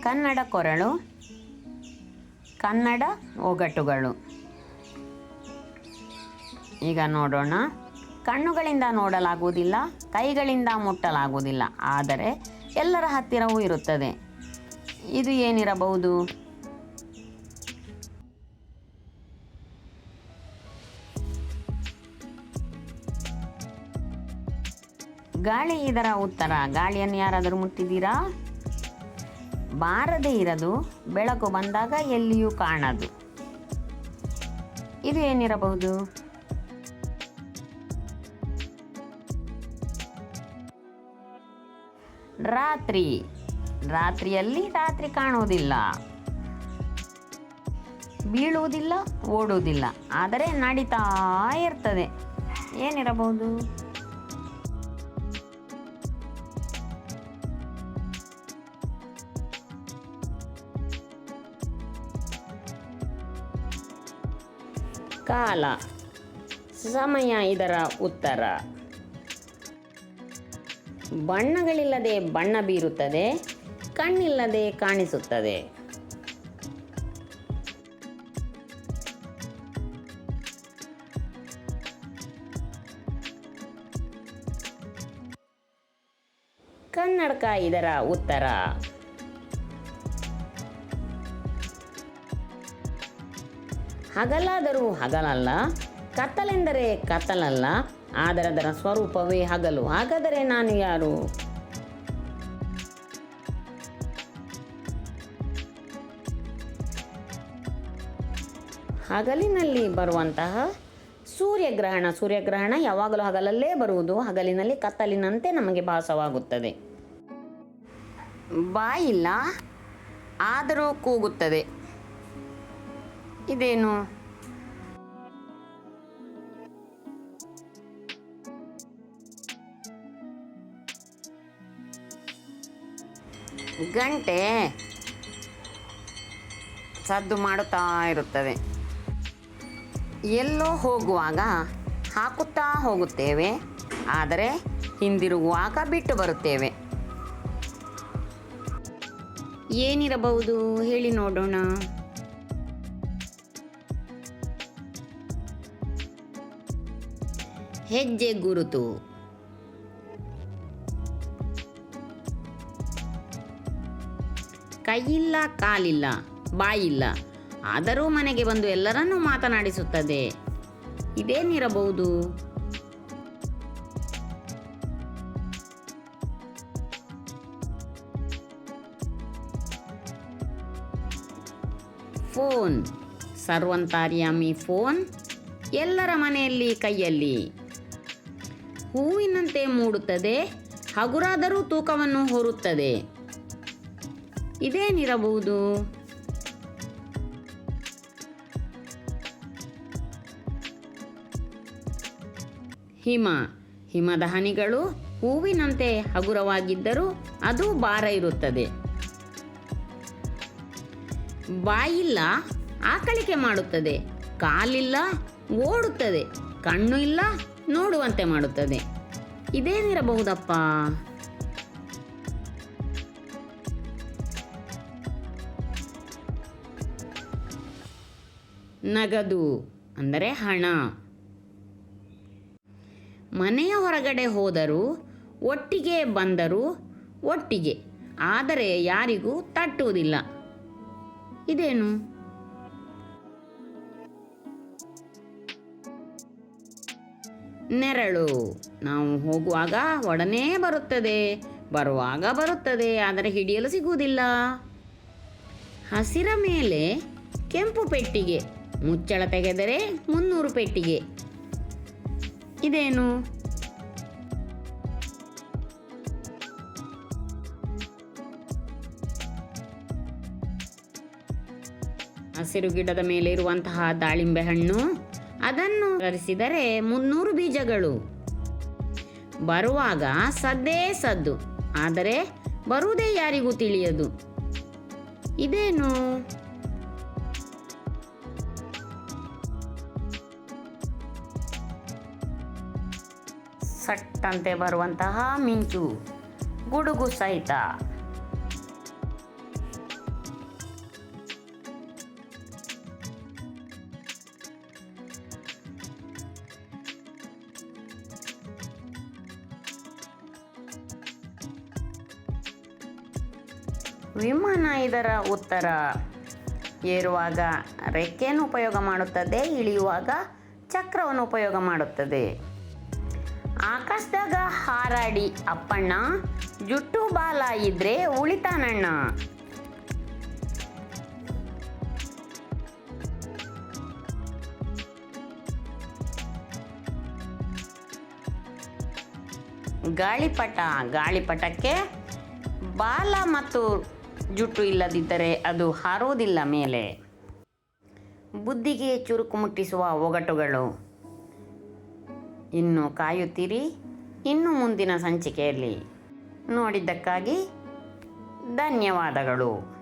ಕನ್ನಡ ಕೊರಳು, ಕನ್ನಡ ಒಗಟುಗಳು ಈಗ ನೋಡೋಣ. ಕಣ್ಣುಗಳಿಂದ ನೋಡಲಾಗುವುದಿಲ್ಲ, ಕೈಗಳಿಂದ ಮುಟ್ಟಲಾಗುವುದಿಲ್ಲ, ಆದರೆ ಎಲ್ಲರ ಹತ್ತಿರವೂ ಇರುತ್ತದೆ. ಇದು ಏನಿರಬಹುದು? ಗಾಳಿ ಇದರ ಉತ್ತರ. ಗಾಳಿಯನ್ನು ಯಾರಾದರೂ ಮುಟ್ಟಿದ್ದೀರಾ? ಬಾರದೇ ಇರದು, ಬೆಳಕು ಬಂದಾಗ ಎಲ್ಲಿಯೂ ಕಾಣದು. ಇದು ಏನಿರಬಹುದು ರಾತ್ರಿ. ರಾತ್ರಿಯಲ್ಲಿ ರಾತ್ರಿ ಕಾಣುವುದಿಲ್ಲ. ಬೀಳುವುದಿಲ್ಲ, ಓಡುವುದಿಲ್ಲ. ಆದರೆ ನಡೀತಾ ಇರ್ತದೆ. ಏನಿರಬಹುದು? ಕಾಲ. ಸಮಯ ಇದರ ಉತ್ತರ. ಬಣ್ಣಗಳಿಲ್ಲದೆ ಬಣ್ಣ ಬೀರುತ್ತದೆ ಕಣ್ಣಿಲ್ಲದೆ ಕಾಣಿಸುತ್ತದೆ. ಕನ್ನಡಕ ಇದರ ಉತ್ತರ. ಹಗಲಾದರೂ ಹಗಲಲ್ಲ, ಕತ್ತಲೆಂದರೆ ಕತ್ತಲಲ್ಲ, ಆದರೆ ಅದರ ಸ್ವರೂಪವೇ ಹಗಲು. ಹಾಗಾದರೆ ನಾನು ಯಾರು? ಹಗಲಿನಲ್ಲಿ ಬರುವಂತಹ ಸೂರ್ಯಗ್ರಹಣ ಸೂರ್ಯಗ್ರಹಣ ಯಾವಾಗಲೂ ಹಗಲಲ್ಲೇ ಬರುವುದು. ಹಗಲಿನಲ್ಲಿ ಕತ್ತಲಿನಂತೆ ನಮಗೆ ಭಾಸವಾಗುತ್ತದೆ. ಬಾಯಿಲ್ಲ, ಆದರೂ ಕೂಗುತ್ತದೆ. ಇದೇನು? ಗಂಟೆ ಸದ್ದು ಮಾಡುತ್ತಾ ಇರುತ್ತದೆ ಎಲ್ಲೋ ಹೋಗುವಾಗ ಹಾಕುತ್ತಾ ಹೋಗುತ್ತೇವೆ, ಆದರೆ ಹಿಂದಿರುಗುವಾಗ ಬಿಟ್ಟು ಬರುತ್ತೇವೆ. ಏನಿರಬಹುದು ಹೇಳಿ ನೋಡೋಣ. ಹೆಜ್ಜೆ ಗುರುತು. ಕೈಯಿಲ್ಲ, ಕಾಲಿಲ್ಲ, ಬಾಯಿಲ್ಲ. ಆದರೂ ಮನೆಗೆ ಬಂದು ಎಲ್ಲರನ್ನೂ ಮಾತನಾಡಿಸುತ್ತದೆ. ಇದೇನಿರಬಹುದು? ಫೋನ್. ಸರ್ವಂತಾರಿಯಾಮಿ ಫೋನ್. ಎಲ್ಲರ ಮನೆಯಲ್ಲಿ ಕೈಯಲ್ಲಿ. ಹೂವಿನಂತೆ ಮೂಡುತ್ತದೆ, ಹಗುರಾದರೂ ತೂಕವನ್ನು ಹೊರುತ್ತದೆ. ಇದೇನಿರಬಹುದು? ಹಿಮ. ಹಿಮದ ಹನಿಗಳು ಹೂವಿನಂತೆ ಹಗುರವಾಗಿದ್ದರೂ ಅದು ಭಾರ ಇರುತ್ತದೆ. ಬಾಯಿಲ್ಲ, ಆಕಳಿಕೆ ಮಾಡುತ್ತದೆ. ಕಾಲಿಲ್ಲ, ಓಡುತ್ತದೆ. ಕಣ್ಣು ಇಲ್ಲ ನೋಡುವಂತೆ ಮಾಡುತ್ತದೆ. ಇದೇನಿರಬಹುದಪ್ಪ ನಗದು ಅಂದರೆ ಹಣ. ಮನೆಯ ಹೊರಗಡೆ ಹೋದರೂ ಒಟ್ಟಿಗೆ ಬಂದರೂ ಒಟ್ಟಿಗೆ, ಆದರೆ ಯಾರಿಗೂ ತಟ್ಟುವುದಿಲ್ಲ. ಇದೇನು? ನೆರಳು. ನಾವು ಹೋಗುವಾಗ ಒಡನೆ ಬರುತ್ತದೆ. ಬರುವಾಗ ಬರುತ್ತದೆ, ಆದರೆ ಹಿಡಿಯಲು ಸಿಗುವುದಿಲ್ಲ. ಹಸಿರ ಮೇಲೆ ಕೆಂಪು ಪೆಟ್ಟಿಗೆ, ಮುಚ್ಚಳ ತೆಗೆದರೆ ಮುನ್ನೂರು ಪೆಟ್ಟಿಗೆ. ಇದೇನು? ಹಸಿರು ಗಿಡದ ಮೇಲೆ ಇರುವಂತಹ ದಾಳಿಂಬೆ ಹಣ್ಣು. ಅದನ್ನು ತರಿಸಿದರೆ ಮುನ್ನೂರು ಬೀಜಗಳು. ಬರುವಾಗ ಸದ್ದೇ ಸದ್ದು, ಆದರೆ ಬರುವುದೇ ಯಾರಿಗೂ ತಿಳಿಯದು. ಇದೇನು? ಸಟ್ಟಂತೆ ಬರುವಂತಹ ಮಿಂಚು, ಗುಡುಗು ಸಹಿತ. ವಿಮಾನ ಇದರ ಉತ್ತರ. ಏರುವಾಗ ರೆಕ್ಕೆಯನ್ನು ಉಪಯೋಗ ಮಾಡುತ್ತದೆ, ಇಳಿಯುವಾಗ ಚಕ್ರವನ್ನು ಉಪಯೋಗ ಮಾಡುತ್ತದೆ. ಆಕಾಶದಾಗ ಹಾರಾಡಿ, ಅಪ್ಪಣ್ಣ, ಜುಟ್ಟು ಬಾಲ ಇದ್ರೆ ಉಳಿತಾನಣ್ಣ ಗಾಳಿಪಟ, ಗಾಳಿಪಟಕ್ಕೆ ಬಾಲ ಮತ್ತು ಜುಟ್ಟು ಇಲ್ಲದಿದ್ದರೆ ಅದು ಹಾರೋದಿಲ್ಲ ಮೇಲೆ. ಬುದ್ಧಿಗೆ ಚುರುಕು ಮುಟ್ಟಿಸುವ ಒಗಟುಗಳು. ಇನ್ನು ಕಾಯುತ್ತೀರಿ, ಇನ್ನು ಮುಂದಿನ ಸಂಚಿಕೆಯಲ್ಲಿ. ನೋಡಿದ್ದಕ್ಕಾಗಿ ಧನ್ಯವಾದಗಳು.